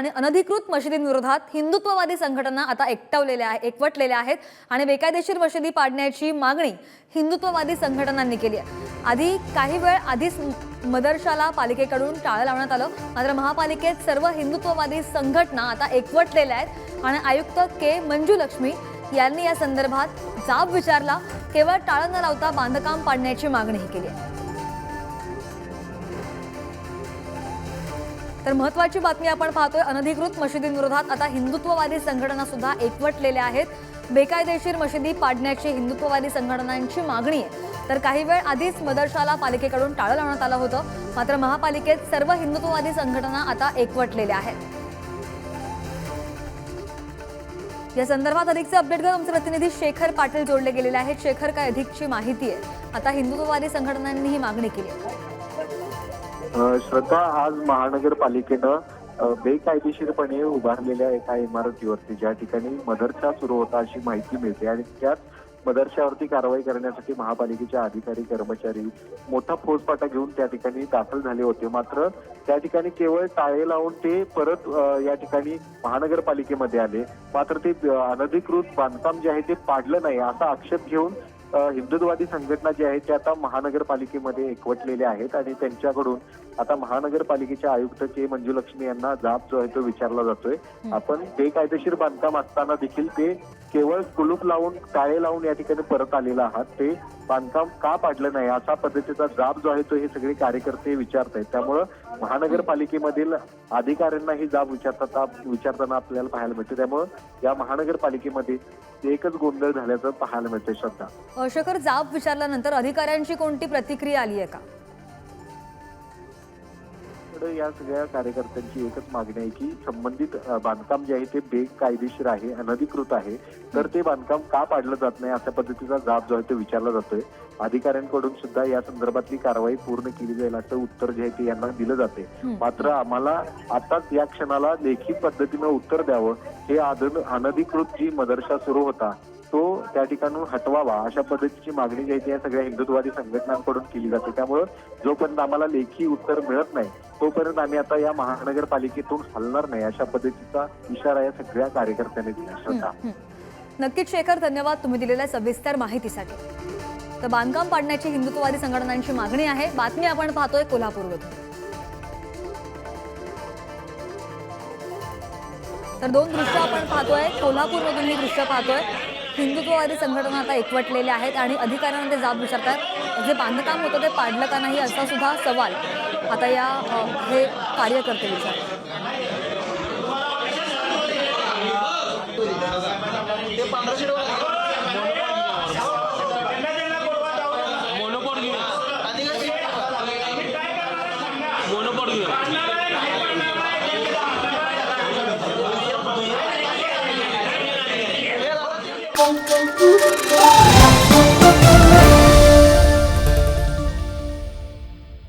आणि अनधिकृत मशिदींविरोधात हिंदुत्ववादी संघटना आता एकटवलेल्या आहे एकवटलेल्या आहेत आणि बेकायदेशीर मशिदी पाडण्याची मागणी हिंदुत्ववादी संघटनांनी केली आहे. आधी काही वेळ आधीच मदरशाला पालिकेकडून टाळं लावण्यात आलं. मात्र महापालिकेत सर्व हिंदुत्ववादी संघटना आता एकवटलेल्या आहेत आणि आयुक्त के. मंजुलक्ष्मी यांनी या संदर्भात जाब विचारला. केवळ टाळं न लावता बांधकाम पाडण्याची मागणीही केली आहे. तर महत्वाची बातमी आपण पाहतोय अनधिकृत मशिदींविरोधात आता हिंदुत्ववादी संघटना सुद्धा एकवटलेल्या आहेत. बेकायदेशीर मशिदी पाडण्याची हिंदुत्ववादी संघटनांची मागणी आहे. तर काही वेळ आधीच मदरशाला पालिकेकडून टाळं लावण्यात आलं होतं. मात्र महापालिकेत सर्व हिंदुत्ववादी संघटना आता एकवटलेल्या आहेत. या संदर्भात अधिकचे अपडेट घेऊन आमचे प्रतिनिधी शेखर पाटील जोडले गेलेले आहेत. शेखर काय अधिकची माहिती आहे? आता हिंदुत्ववादी संघटनांनी ही मागणी केली आहे. श्रद्धा आज महानगरपालिकेनं बेकायदेशीरपणे उभारलेल्या एका इमारतीवरती ज्या ठिकाणी मदरसा सुरू होता अशी माहिती मिळते आणि त्यात मदरशावरती कारवाई करण्यासाठी महापालिकेचे अधिकारी कर्मचारी मोठा फोजपाटा घेऊन त्या ठिकाणी दाखल झाले होते. मात्र त्या ठिकाणी केवळ टाळे लावून ते परत या ठिकाणी महानगरपालिकेमध्ये आले. मात्र ते अनधिकृत बांधकाम जे आहे ते पाडलं नाही असा आक्षेप घेऊन हिंदुत्ववादी संघटना जी आहेत त्या आता महानगरपालिकेमध्ये एकवटलेल्या आहेत आणि त्यांच्याकडून आता महानगरपालिकेचे आयुक्त के मंजू लक्ष्मी यांना जाब जो आहे तो विचारला जातोय. आपण बेकायदेशीर बांधकाम असताना देखील ते केवळ कुलूप लावून टाळे लावून या ठिकाणी परत आलेला आहात. ते बांधकाम का पाडलं नाही? असा पद्धतीचा जाब जो आहे तो हे सगळे कार्यकर्ते विचारत आहेत त्यामुळं महानगरपालिकेमधील अधिकाऱ्यांना ही जाब विचारता विचारताना आपल्याला पाहायला मिळते. त्यामुळं या महानगरपालिकेमध्ये एकच गोंधळ झाल्याचं पाहायला मिळते श्रद्धा. अ, शेखर जाब विचारल्यानंतर अधिकाऱ्यांची कोणती प्रतिक्रिया आली आहे का? कडे या सगळ्या कार्यकर्त्यांची एकच मागणी आहे की संबंधित बांधकाम जे आहे ते बेकायदेशीर आहे अनधिकृत आहे. तर ते बांधकाम का पाडलं जात नाही अशा पद्धतीचा जाब जो आहे तो विचारला जातोय. अधिकाऱ्यांकडून सुद्धा या संदर्भातली कारवाई पूर्ण केली जाईल असं उत्तर जे आहे ते यांना दिलं जाते. मात्र आम्हाला आताच या क्षणाला लेखी पद्धतीनं उत्तर द्यावं हे अनधिकृत जी मदरसा सुरू होता तो त्या ठिकाणून हटवावा अशा पद्धतीची मागणी जी आहे ती या सगळ्या हिंदुत्ववादी संघटनांकडून केली जाते. त्यामुळं जोपर्यंत आम्हाला लेखी उत्तर मिळत नाही तोपर्यंत आम्ही आता या महानगरपालिकेतून हलणार नाही अशा पद्धतीचा इशारा या सगळ्या कार्यकर्त्यांनी दिला. श्रद्धा. नक्कीच शेखर धन्यवाद तुम्ही दिलेल्या सविस्तर माहितीसाठी. तर बांधकाम पाडण्याची हिंदुत्ववादी संघटनांची मागणी आहे. बातमी आपण पाहतोय कोल्हापूरमधून तर दोन दृश्य आपण पाहतोय. कोल्हापूरमधून ही दृश्य पाहतोय. हिंदुत्ववादी संघटना आता एकवटलेल्या आहेत आणि अधिकाऱ्यांना ते जाब विचारतात जे बांधकाम होतं ते पाडलं का नाही असा सुद्धा सवाल आता या हे कार्यकर्ते विचारतात. canto, canto, canto.